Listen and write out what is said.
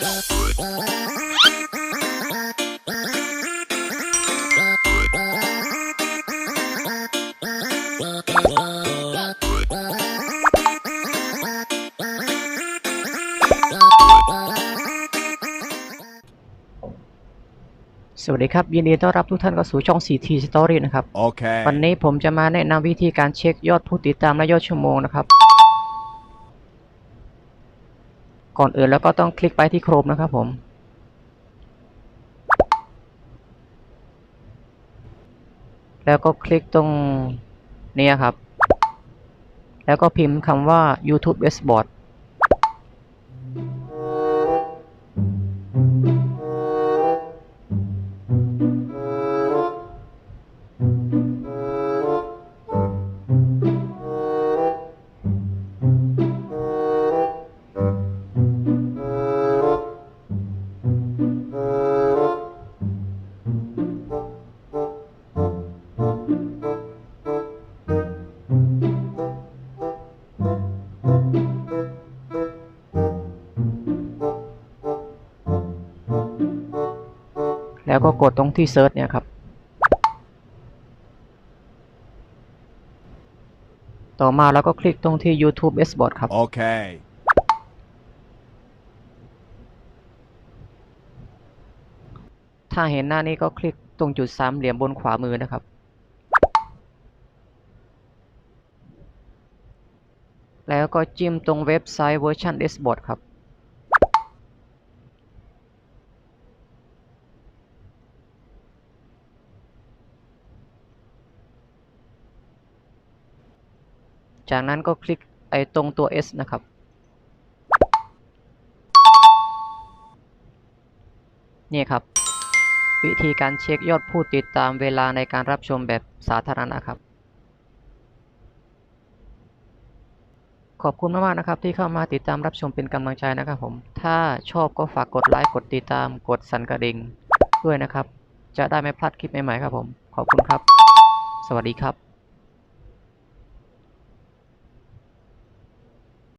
สวัสดีครับ ยินดีต้อนรับทุกท่านเข้าสู่ช่อง CT Story นะครับ Okay. วันนี้ผมจะมาแนะนำวิธีการเช็คยอดผู้ติดตามและยอดชั่วโมงนะครับ ก่อนอื่นแล้วก็ต้องคลิกไปที่โครมนะครับผมแล้วก็คลิกตรงนี้ครับ แล้วก็พิมพ์คำว่า YouTube Dashboard แล้วก็กดตรงที่ Search เนี่ยครับ ต่อมาเราก็คลิกตรงที่ YouTube Dashboard ครับ Okay. ถ้าเห็นหน้านี้ก็คลิกตรงจุดสามเหลี่ยมบนขวามือนะครับ แล้วก็จิ้มตรงเว็บไซต์ Version Dashboard ครับ จากนั้นก็คลิกไอ้ตรงตัว S นะครับ นี่ครับ วิธีการเช็คยอดผู้ติดตามเวลาในการรับชมแบบสาธารณะครับ ขอบคุณมากๆนะครับที่เข้ามาติดตามรับชมเป็นกำลังใจนะครับผม ถ้าชอบก็ฝากกดไลค์กดติดตามกดสั่นกระดิ่งด้วยนะครับ จะได้ไม่พลาดคลิปใหม่ๆครับผม ขอบคุณครับ สวัสดีครับ